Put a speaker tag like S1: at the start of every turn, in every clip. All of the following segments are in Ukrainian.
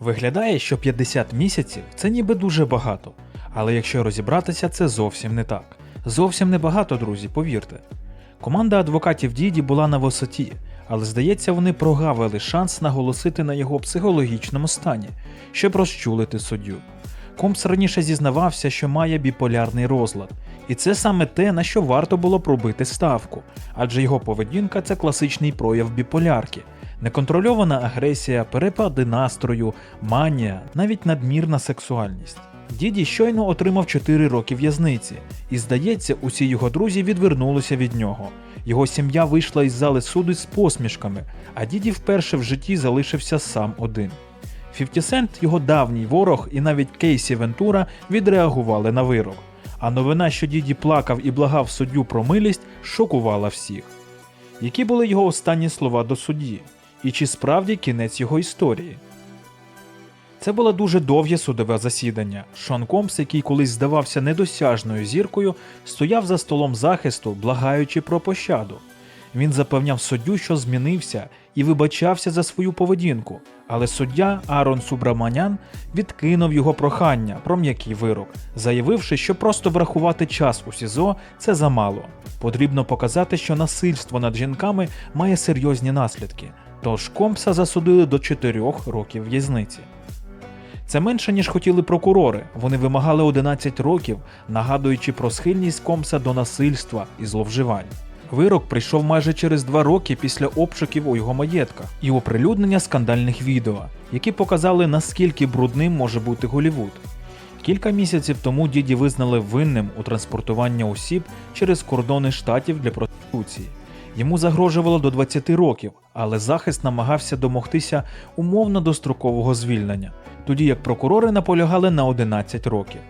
S1: Виглядає, що 50 місяців це ніби дуже багато, але якщо розібратися, це зовсім не так. Зовсім не багато, друзі, повірте. Команда адвокатів Діді була на висоті, але здається, вони прогавили шанс наголосити на його психологічному стані, щоб розчулити суддю. Компс раніше зізнавався, що має біполярний розлад, і це саме те, на що варто було пробити ставку, адже його поведінка це класичний прояв біполярки, неконтрольована агресія, перепади настрою, манія, навіть надмірна сексуальність. Діді щойно отримав 4 роки в'язниці, і здається, усі його друзі відвернулися від нього. Його сім'я вийшла із зали суду з посмішками, а діді вперше в житті залишився сам один. 50 Cent, його давній ворог, і навіть Кейсі Вентура відреагували на вирок. А новина, що діді плакав і благав суддю про милість, шокувала всіх. Які були його останні слова до судді? І чи справді кінець його історії? Це було дуже довге судове засідання. Шон Компс, який колись здавався недосяжною зіркою, стояв за столом захисту, благаючи про пощаду. Він запевняв суддю, що змінився, і вибачався за свою поведінку, але суддя Арон Субраманян відкинув його прохання про м'який вирок, заявивши, що просто врахувати час у СІЗО це замало. Потрібно показати, що насильство над жінками має серйозні наслідки. Тож Компса засудили до 4 років в'язниці. Це менше, ніж хотіли прокурори. Вони вимагали 11 років, нагадуючи про схильність Компса до насильства і зловживань. Вирок прийшов майже через два роки після обшуків у його маєтках і оприлюднення скандальних відео, які показали наскільки брудним може бути Голівуд. Кілька місяців тому діді визнали винним у транспортуванні осіб через кордони штатів для проституції. Йому загрожувало до 20 років, але захист намагався домогтися умовно дострокового звільнення, тоді як прокурори наполягали на 11 років.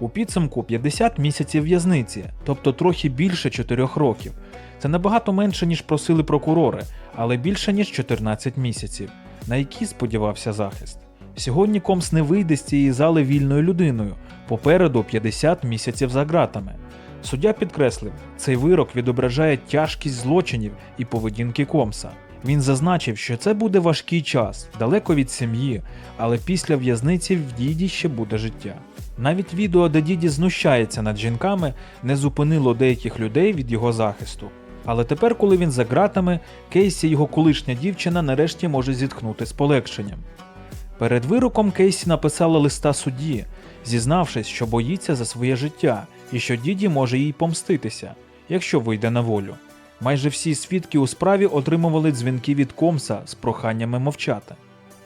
S1: У підсумку 50 місяців в'язниці, тобто трохи більше 4 років. Це набагато менше, ніж просили прокурори, але більше ніж 14 місяців, на які сподівався захист. Сьогодні Комс не вийде з цієї зали вільною людиною, попереду 50 місяців за ґратами. Суддя підкреслив, цей вирок відображає тяжкість злочинів і поведінки Комса. Він зазначив, що це буде важкий час, далеко від сім'ї, але після в'язниці в діді ще буде життя. Навіть відео, де діді знущається над жінками, не зупинило деяких людей від його захисту. Але тепер, коли він за ґратами, Кейсі, його колишня дівчина, нарешті може зітхнути з полегшенням. Перед вироком Кейсі написала листа судді, зізнавшись, що боїться за своє життя і що діді може їй помститися, якщо вийде на волю. Майже всі свідки у справі отримували дзвінки від Комса з проханнями мовчати.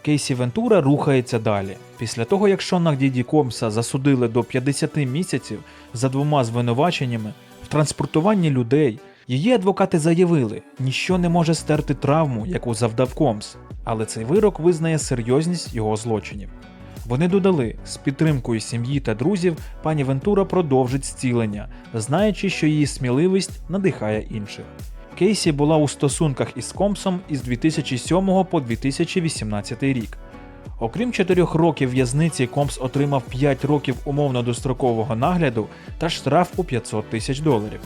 S1: Кейсі Вентура рухається далі. Після того, як Шона Діді Комса засудили до 50 місяців за двома звинуваченнями в транспортуванні людей, її адвокати заявили, ніщо не може стерти травму, яку завдав Комс, але цей вирок визнає серйозність його злочинів. Вони додали, з підтримкою сім'ї та друзів пані Вентура продовжить зцілення, знаючи, що її сміливість надихає інших. Кейсі була у стосунках із Компсом із 2007 по 2018 рік. Окрім 4 років в'язниці, Компс отримав 5 років умовно дострокового нагляду та штраф у 500 тисяч доларів.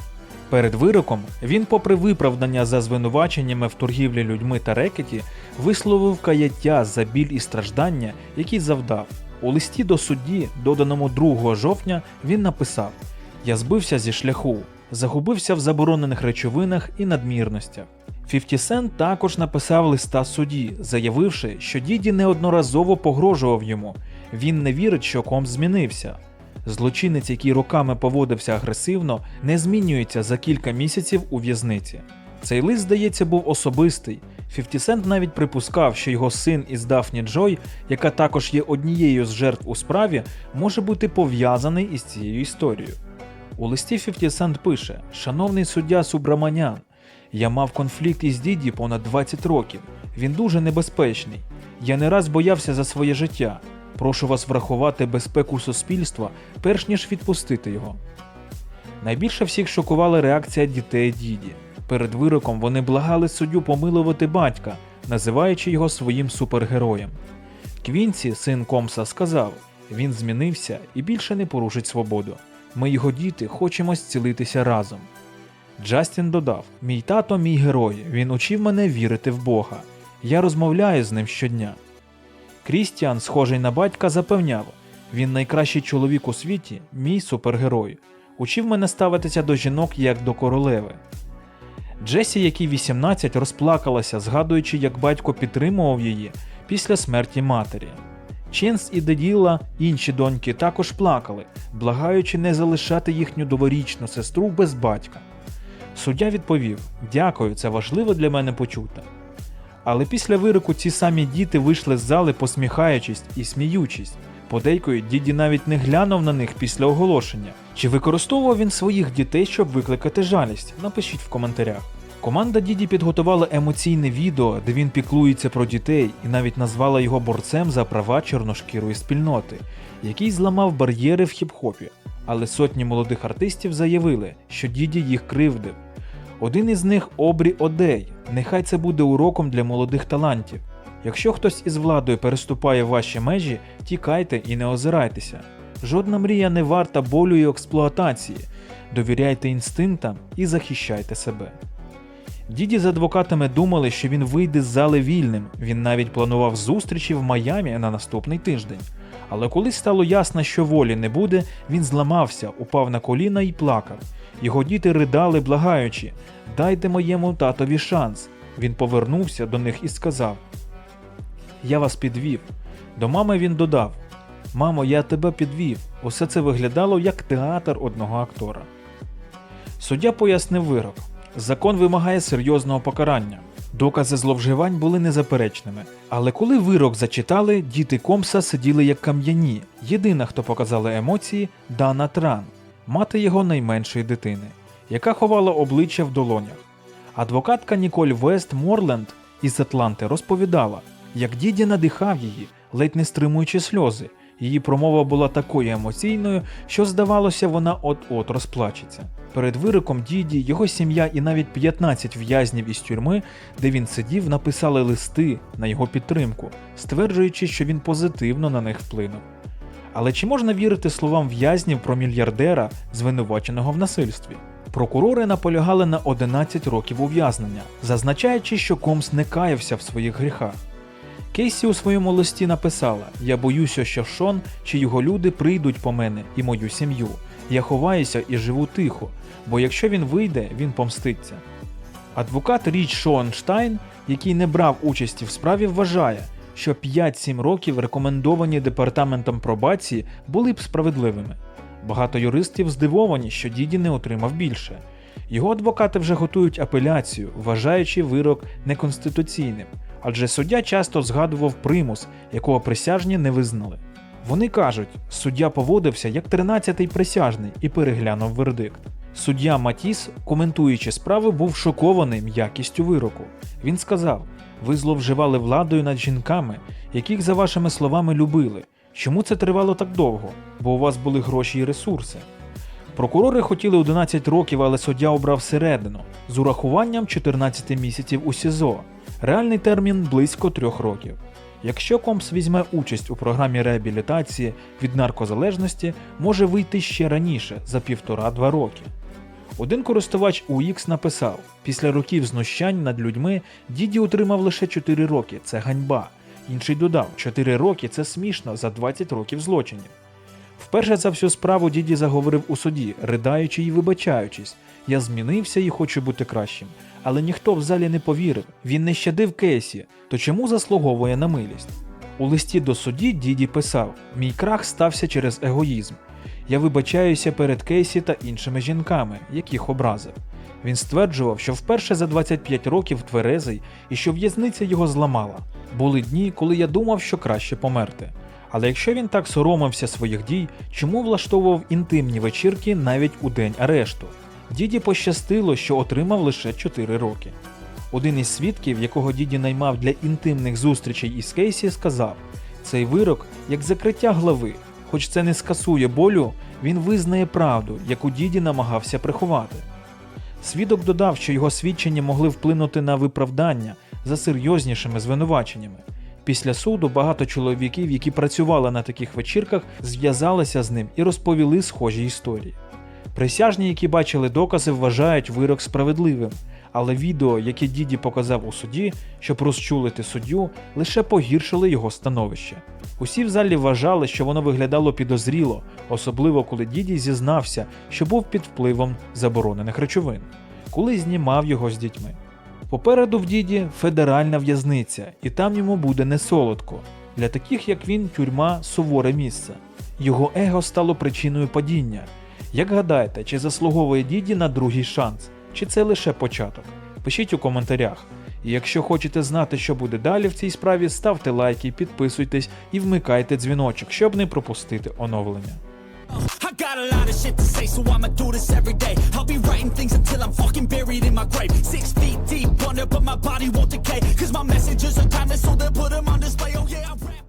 S1: Перед вироком він, попри виправдання за звинуваченнями в торгівлі людьми та рекеті, висловив каяття за біль і страждання, які завдав. У листі до судді, доданому 2 жовтня, він написав: Я збився зі шляху, загубився в заборонених речовинах і надмірностях. 50 Cent також написав листа судді, заявивши, що діді неодноразово погрожував йому. Він не вірить, що Комс змінився. Злочинець, який роками поводився агресивно, не змінюється за кілька місяців у в'язниці. Цей лист, здається, був особистий. 50 Cent навіть припускав, що його син із Дафні Джой, яка також є однією з жертв у справі, може бути пов'язаний із цією історією. У листі 50 Cent пише: Шановний суддя Субраманян, я мав конфлікт із діді понад 20 років. Він дуже небезпечний. Я не раз боявся за своє життя. Прошу вас врахувати безпеку суспільства, перш ніж відпустити його. Найбільше всіх шокувала реакція дітей діді. Перед вироком вони благали суддю помилувати батька, називаючи його своїм супергероєм. Квінці, син Комса, сказав: він змінився і більше не порушить свободу. Ми, його діти, хочемо зцілитися разом. Джастін додав: Мій тато, мій герой, він учив мене вірити в Бога. Я розмовляю з ним щодня. Крістіан, схожий на батька, запевняв: він найкращий чоловік у світі, мій супергерой. Учив мене ставитися до жінок як до королеви. Джесі, якій 18, розплакалася, згадуючи, як батько підтримував її після смерті матері. Ченс і Деділа, інші доньки, також плакали, благаючи не залишати їхню доворічну сестру без батька. Суддя відповів: Дякую, це важливо для мене почути. Але після вироку ці самі діти вийшли з зали, посміхаючись і сміючись. Подейкою діді навіть не глянув на них після оголошення. Чи використовував він своїх дітей, щоб викликати жалість? Напишіть в коментарях. Команда Діді підготувала емоційне відео, де він піклується про дітей і навіть назвала його борцем за права чорношкірої спільноти, який зламав бар'єри в хіп-хопі. Але сотні молодих артистів заявили, що Діді їх кривдив. Один із них Обрі Одей. Нехай це буде уроком для молодих талантів. Якщо хтось із владою переступає ваші межі, тікайте і не озирайтеся. Жодна мрія не варта болю і експлуатації. Довіряйте інстинктам і захищайте себе. Діді з адвокатами думали, що він вийде з зали вільним. Він навіть планував зустрічі в Майамі на наступний тиждень. Але коли стало ясно, що волі не буде, він зламався, упав на коліна і плакав. Його діти ридали, благаючи: Дайте моєму татові шанс. Він повернувся до них і сказав: Я вас підвів. До мами він додав: Мамо, я тебе підвів. Усе це виглядало як театр одного актора. Суддя пояснив вирок. Закон вимагає серйозного покарання. Докази зловживань були незаперечними. Але коли вирок зачитали, діти Комса сиділи як кам'яні. Єдина, хто показала емоції, Дана Тран, мати його найменшої дитини, яка ховала обличчя в долонях. Адвокатка Ніколь Вест Морленд із Атланти розповідала, як діді надихав її, ледь не стримуючи сльози. Її промова була такою емоційною, що здавалося, вона от-от розплачеться. Перед вироком діді, його сім'я і навіть 15 в'язнів із тюрми, де він сидів, написали листи на його підтримку, стверджуючи, що він позитивно на них вплинув. Але чи можна вірити словам в'язнів про мільярдера, звинуваченого в насильстві? Прокурори наполягали на 11 років ув'язнення, зазначаючи, що Комс не каявся в своїх гріхах. Кейсі у своєму листі написала: Я боюся, що Шон чи його люди прийдуть по мене і мою сім'ю. Я ховаюся і живу тихо, бо якщо він вийде, він помститься. Адвокат Річ Шоенштайн, який не брав участі в справі, вважає, що 5-7 років рекомендовані департаментом пробації були б справедливими. Багато юристів здивовані, що Діді не отримав більше. Його адвокати вже готують апеляцію, вважаючи вирок неконституційним, адже суддя часто згадував примус, якого присяжні не визнали. Вони кажуть, суддя поводився як 13-й присяжний і переглянув вердикт. Суддя Матіс, коментуючи справу, був шокований м'якістю вироку. Він сказав: ви зловживали владою над жінками, яких, за вашими словами, любили. Чому це тривало так довго? Бо у вас були гроші і ресурси. Прокурори хотіли 11 років, але суддя обрав середину з урахуванням 14 місяців у СІЗО. Реальний термін близько трьох років. Якщо Комс візьме участь у програмі реабілітації від наркозалежності, може вийти ще раніше за півтора-два роки. Один користувач UX написав: після років знущань над людьми діді отримав лише 4 роки, це ганьба. Інший додав: 4 роки це смішно за 20 років злочинів. Вперше за всю справу діді заговорив у суді, ридаючи і вибачаючись. Я змінився і хочу бути кращим. Але ніхто в залі не повірив. Він не щадив Кейсі, то чому заслуговує на милість? У листі до судді діді писав: Мій крах стався через егоїзм. Я вибачаюся перед Кейсі та іншими жінками, яких образив. Він стверджував, що вперше за 25 років тверезий і що в'язниця його зламала. Були дні, коли я думав, що краще померти. Але якщо він так соромився своїх дій, чому влаштовував інтимні вечірки навіть у день арешту? Діді пощастило, що отримав лише 4 роки. Один із свідків, якого діді наймав для інтимних зустрічей із Кейсі, сказав: цей вирок як закриття глави, хоч це не скасує болю, він визнає правду, яку діді намагався приховати. Свідок додав, що його свідчення могли вплинути на виправдання за серйознішими звинуваченнями. Після суду багато чоловіків, які працювали на таких вечірках, зв'язалися з ним і розповіли схожі історії. Присяжні, які бачили докази, вважають вирок справедливим, Але відео, яке Діді показав у суді, щоб розчулити суддю, лише погіршили його становище. Усі в залі вважали, що воно виглядало підозріло, особливо коли Діді зізнався, що був під впливом заборонених речовин, коли знімав його з дітьми. Попереду в діді федеральна в'язниця, і там йому буде не солодко. Для таких, як він, тюрма суворе місце. Його его стало причиною падіння. Як гадаєте, чи заслуговує діді на другий шанс, чи це лише початок? Пишіть у коментарях. І якщо хочете знати, що буде далі в цій справі, ставте лайки, підписуйтесь і вмикайте дзвіночок, щоб не пропустити оновлення.
S2: I got a lot of shit to say, so I'ma do this every day. I'll be writing things until I'm fucking buried in my grave. Six feet deep under, but my body won't decay. Cause my messages are timeless, so they'll put them on display. Oh yeah, I.